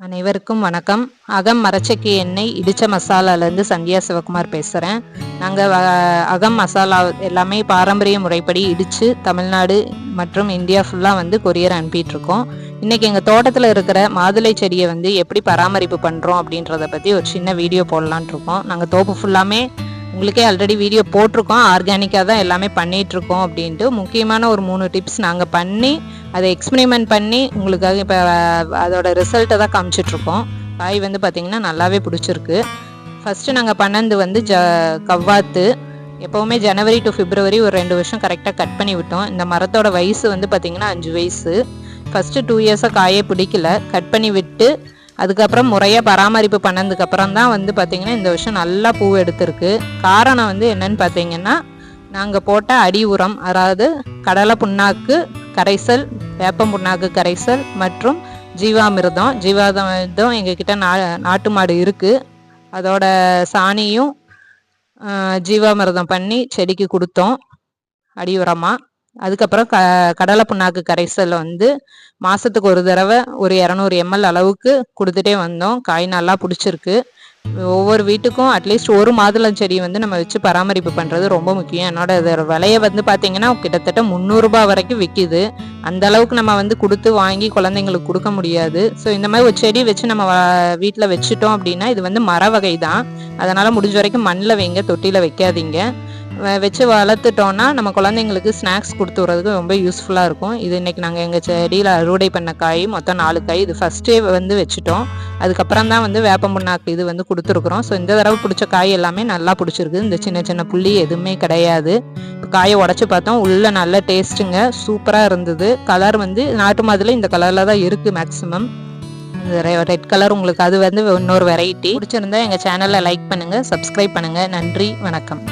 அனைவருக்கும் வணக்கம். அகம் மரச்சக்கி எண்ணெய் இடித்த மசாலாலேருந்து சந்தியா சிவகுமார் பேசுகிறேன் நாங்கள் அகம் மசாலா எல்லாமே பாரம்பரிய முறைப்படி இடித்து தமிழ்நாடு மற்றும் இந்தியா ஃபுல்லாக வந்து கொரியர் அனுப்பிட்டுருக்கோம். இன்றைக்கி எங்கள் தோட்டத்தில் இருக்கிற மாதுளை செடியை வந்து எப்படி பராமரிப்பு பண்ணுறோம் அப்படின்றத பற்றி ஒரு சின்ன வீடியோ போடலான் இருக்கோம். நாங்கள் தோப்பு ஃபுல்லாமே உங்களுக்கே ஆல்ரெடி வீடியோ போட்டிருக்கோம். ஆர்கானிக்காக தான் எல்லாமே பண்ணிகிட்ருக்கோம் அப்படின்ட்டு முக்கியமான ஒரு மூணு டிப்ஸ் நாங்கள் பண்ணி அதை எக்ஸ்பெரிமெண்ட் பண்ணி உங்களுக்காக இப்போ அதோட ரிசல்ட்டை தான் காமிச்சிட்ருக்கோம் காய் வந்து பார்த்திங்கன்னா நல்லாவே பிடிச்சிருக்கு. ஃபஸ்ட்டு நாங்கள் பண்ணது வந்து ஜ கவ்வாத்து. எப்போவுமே ஜனவரி டு பிப்ரவரி ஒரு ரெண்டு வருஷம் கரெக்டாக கட் பண்ணி விட்டோம். இந்த மரத்தோட வயசு வந்து பார்த்திங்கன்னா அஞ்சு வயசு. ஃபஸ்ட்டு டூ இயர்ஸாக காயே பிடிக்கல. கட் பண்ணி விட்டு அதுக்கப்புறம் முறையாக பராமரிப்பு பண்ணதுக்கப்புறம் தான் வந்து பார்த்திங்கன்னா இந்த வருஷம் நல்லா பூ எடுத்திருக்கு. காரணம் வந்து என்னன்னு பார்த்தீங்கன்னா நாங்கள் போட்ட அடி உரம் அதாவது கடலை புண்ணாக்கு கரைசல் வேப்பம் புண்ணாக்கு கரைசல் மற்றும் ஜீவாமிர்தம். ஜீவாமிர்தம் எங்ககிட்ட நா நாட்டு மாடு இருக்குது அதோட சாணியும் ஜீவாமிர்தம் பண்ணி செடிக்கு கொடுத்தோம். அடி உரமாக அதுக்கப்புறம் க கடலை புண்ணாக்கு கரைசல் வந்து மாதத்துக்கு ஒரு தடவை ஒரு இரநூறு எம்எல் அளவுக்கு கொடுத்துட்டே வந்தோம். காய் நல்லா பிடிச்சிருக்கு. ஒவ்வொரு வீட்டுக்கும் அட்லீஸ்ட் ஒரு மாதுளம் செடி வந்து நம்ம வச்சு பராமரிப்பு பண்ணுறது ரொம்ப முக்கியம். என்னோட விலையை வந்து பார்த்தீங்கன்னா கிட்டத்தட்ட முந்நூறுரூபா வரைக்கும் விற்கிது அந்த அளவுக்கு நம்ம வந்து கொடுத்து வாங்கி குழந்தைங்களுக்கு கொடுக்க முடியாது. ஸோ இந்த மாதிரி ஒரு செடி வச்சு நம்ம வீட்டில் வச்சுட்டோம் அப்படின்னா இது வந்து மர வகை தான் அதனால் முடிஞ்ச வரைக்கும் மண்ணில் வைங்க தொட்டியில் வைக்காதீங்க. வச்சு வளர்த்துட்டோன்னா நம்ம குழந்தைங்களுக்கு ஸ்நாக்ஸ் கொடுத்து விட்றதுக்கு ரொம்ப யூஸ்ஃபுல்லாக இருக்கும். இது இன்றைக்கி நாங்கள் எங்கள் செடியில் அறுவடை பண்ண காய் மொத்தம் நாலு காய் இது ஃபஸ்ட்டே வந்து வச்சுட்டோம். அதுக்கப்புறம் தான் வந்து வேப்பம் புண்ணாக்கு இது வந்து கொடுத்துருக்குறோம். ஸோ இந்த தடவை பிடிச்ச காய் எல்லாமே நல்லா பிடிச்சிருக்கு. இந்த சின்ன சின்ன புள்ளி எதுவுமே கிடையாது. இப்போ காயை உடச்சி பார்த்தோம். உள்ளே நல்ல டேஸ்ட்டுங்க சூப்பராக இருந்தது. கலர் வந்து நாட்டு மாதிரில இந்த கலரில் தான் இருக்குது மேக்ஸிமம் ரெட் கலர் உங்களுக்கு அது வந்து இன்னொரு வெரைட்டி பிடிச்சிருந்தா எங்கள் சேனலை லைக் பண்ணுங்கள் சப்ஸ்கிரைப் பண்ணுங்கள் நன்றி வணக்கம்.